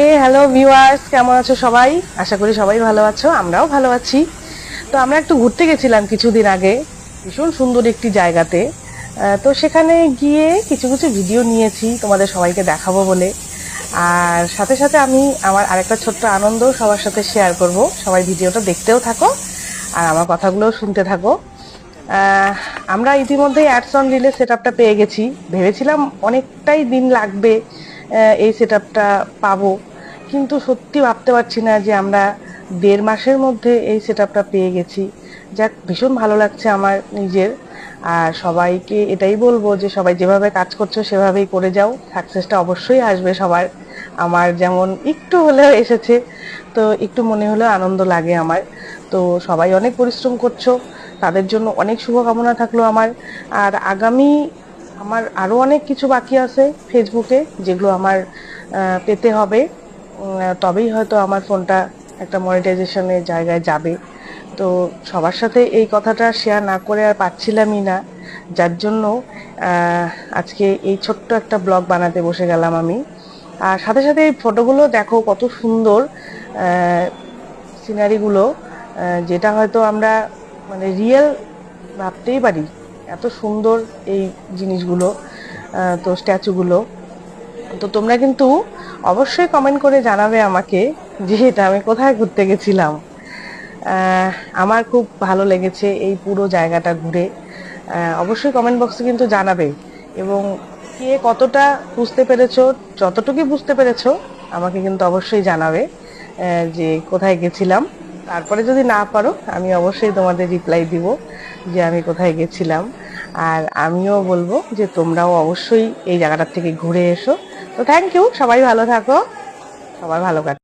এ hello viewers কেমন আছো সবাই? আশা করি সবাই ভালো আছো, আমরাও ভালো আছি। তো আমরা একটু ঘুরতে গেছিলাম কিছুদিন আগে, ভীষণ সুন্দর একটি জায়গাতে। তো সেখানে গিয়ে কিছু কিছু ভিডিও নিয়েছি, তোমাদের সবাইকে দেখাবো বলে। আর সাথে সাথে আমি আমার আরেকটা ছোট্ট আনন্দ সবার সাথে শেয়ার করব। সবাই ভিডিওটা দেখতেও থাকো, আর আমার কথাগুলোও শুনতে থাকো। আমরা ইতিমধ্যেই অ্যাডস অন রিলে সেট আপটা পেয়ে গেছি। ভেবেছিলাম অনেকটাই দিন লাগবে এই সেট আপটা পাবো। কিন্তু সত্যি ভাবতে পারছি না যে আমরা দেড় মাসের মধ্যে এই সেট পেয়ে গেছি। যাক, ভীষণ ভালো লাগছে আমার নিজের। আর সবাইকে এটাই বলব যে সবাই যেভাবে কাজ করছ সেভাবেই করে যাও। সাকসেসটা অবশ্যই আসবে সবার। আমার যেমন একটু হলেও এসেছে, তো একটু মনে হলেও আনন্দ লাগে আমার। তো সবাই অনেক পরিশ্রম করছ, তাদের জন্য অনেক শুভকামনা থাকল আমার। আর আগামী আমার আরও অনেক কিছু বাকি আছে ফেসবুকে, যেগুলো আমার পেতে হবে। তবেই হয়তো আমার ফোনটা একটা মনিটাইজেশনের জায়গায় যাবে। তো সবার সাথে এই কথাটা শেয়ার না করে আর পাচ্ছিলামই না। যার জন্য আজকে এই ছোট্ট একটা ব্লগ বানাতে বসে গেলাম আমি। আর সাথে সাথে এই ফটোগুলো দেখো কত সুন্দর সিনারিগুলো যেটা হয়তো আমরা মানে রিয়েল ভাবতেই পারি। এত সুন্দর এই জিনিসগুলো তো স্ট্যাচুগুলো। তো তোমরা কিন্তু অবশ্যই কমেন্ট করে জানাবে আমাকে যে এটা আমি কোথায় ঘুরতে গেছিলাম। আমার খুব ভালো লেগেছে এই পুরো জায়গাটা ঘুরে। অবশ্যই কমেন্ট বক্সে কিন্তু জানাবে। এবং কে কতটা বুঝতে পেরেছ যতটুকু বুঝতে পেরেছ, আমাকে কিন্তু অবশ্যই জানাবে যে কোথায় গেছিলাম। তারপরে যদি না পারো, আমি অবশ্যই তোমাদের রিপ্লাই দিব যে আমি কোথায় গেছিলাম। আর আমিও বলব যে তোমরাও অবশ্যই এই জায়গাটার থেকে ঘুরে এসো। তো থ্যাংক ইউ সবাই ভালো থাকো। সবাই ভালো কাটে